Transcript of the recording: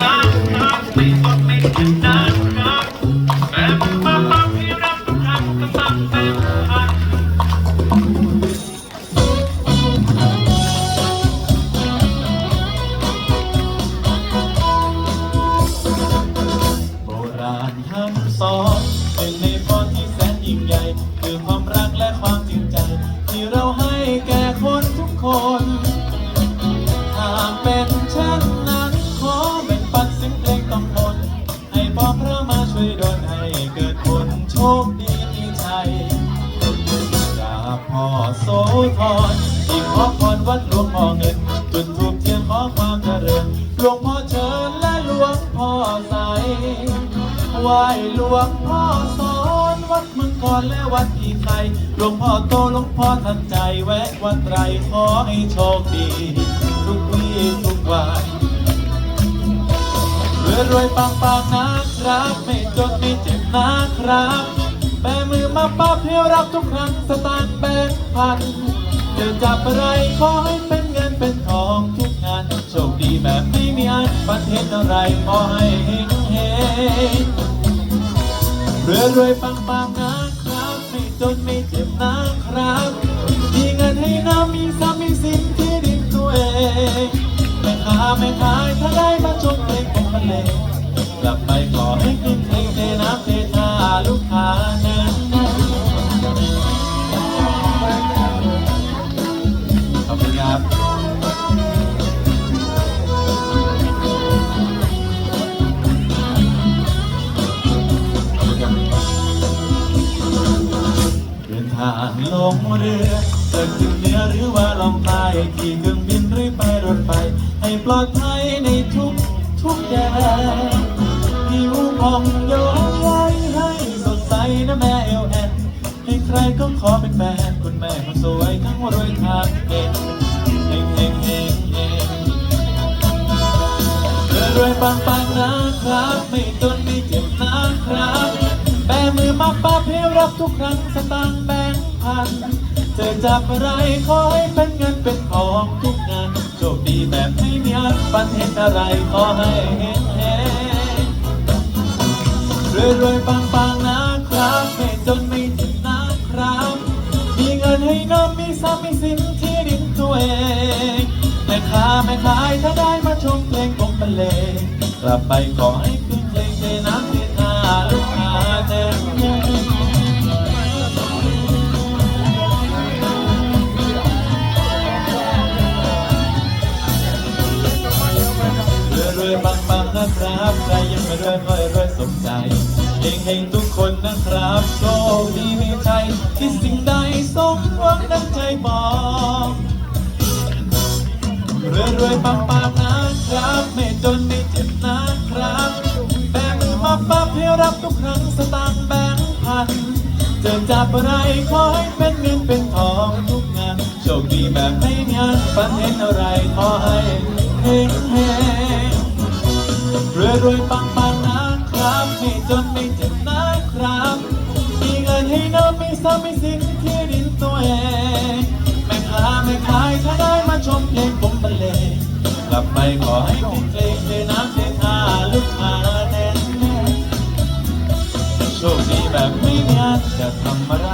สั่งเป็นพันโบราณคำสอนเป็นในพรที่แสนยิ่งใหญ่ คือความรักและความจริงใจ ที่เราให้ ช่วยดลให้เกิดผลโชคดีมีชัยจากพ่อโสธรอีกขอพรวัดหลวงพ่อเงินจุดทูบเทียนขอความเจริญหลวงพ่อเชิญและหลวงพ่อใสไหว้หลวงพ่อสอนวัดเมืองก่อนและวัดอีไทยหลวงพ่อโตหลวงพ่อทันใจแวะวัดไรขอให้โชคดี ทุกวีทุกวัน รวยรวยปังปังนะครับ ไม่จนไม่เจ็บนะครับแบมือมาป้าเพียวรับทุกครั้งสตางค์แบงค์พันจะจับอะไรขอให้เป็นเงินเป็นทองทุกงานโชคดีแบบไม่มีอันปันเห็นอะไรขอให้เฮงเฮงรวยรวยปังปังนะครับ ไม่จนไม่เจ็บนะครับมีเงินให้น้ำมีทรัพย์มีสินที่ดินตัวเองแม่ค้าแม่ขายถ้าได้มาชมเมันเลกลับไปขอให้กินเพลงเทน้ำเทท่าลูกค้าแน่นขอบคุณครับเดินทางลงเรือเดินขึ้นเหนือหรือว่าลองใต้ขี่เครื่องบินหรือไปรถไฟให้ปลอดภัยในทุก ทุกแดนผิวผ่องโยงใยให้สดใสนะแม่เอลแอนให้ใครก็ขอเป็นแฟนคุณแม่คนสวยทั้งรวยทางเก่งเฮงเฮงเฮงเฮงรวยรวยปังปังนะครับ ไม่จนไม่เจ็บนะครับแบมือมาป้าเพียรับทุกครั้งสตางค์แบงค์พันเจอจับอะไรขอให้เป็นเงินเป็นทองทุกงาน คดีแบบไม่มีอันปันเห็นอะไรขอให้เห็นเห็นรวยรวยปังปังนะครับไม่จนไม่ถึงนะครับ มีเงินให้น้องมีทรัพย์มีสินที่ดินตัวเองแม่ค้าแม่ขายถ้าได้มาชมเพลงผมบรรเลงกลับไปขอให้ วยรวยปังปังนะครับใครยังไม่รวยค่อยรวยสมใจเฮงเฮงทุกคนนะครับโชคดีมีชัยที่สิ่งใดสมหวังดังใจบอกรวยรวยปังปังนะครับ ไม่จนไม่เจ็บนะครับแบมือมาปั๊บให้รับทุกครั้งสตางค์แบงค์พันเจอจับอะไรขอให้เป็นเงินเป็นทองทุกงานโชคดีแบบไม่มีอันฝันเห็นอะไรขอให้เฮง วยรวยปังปังนะครับไม่จนไม่เจ็บนะครับมีเงินให้น้องมีทรัพย์มีสินที่ดินตัวเองแม่ค้าแม่ขายถ้าได้มาชมเพลงผมบรรเลงกลับไปขอให้เป็นเพลงเทน้ำเทท่าลูกค้าแน่นโชคดีแบบไม่มีอันจะทำอะไร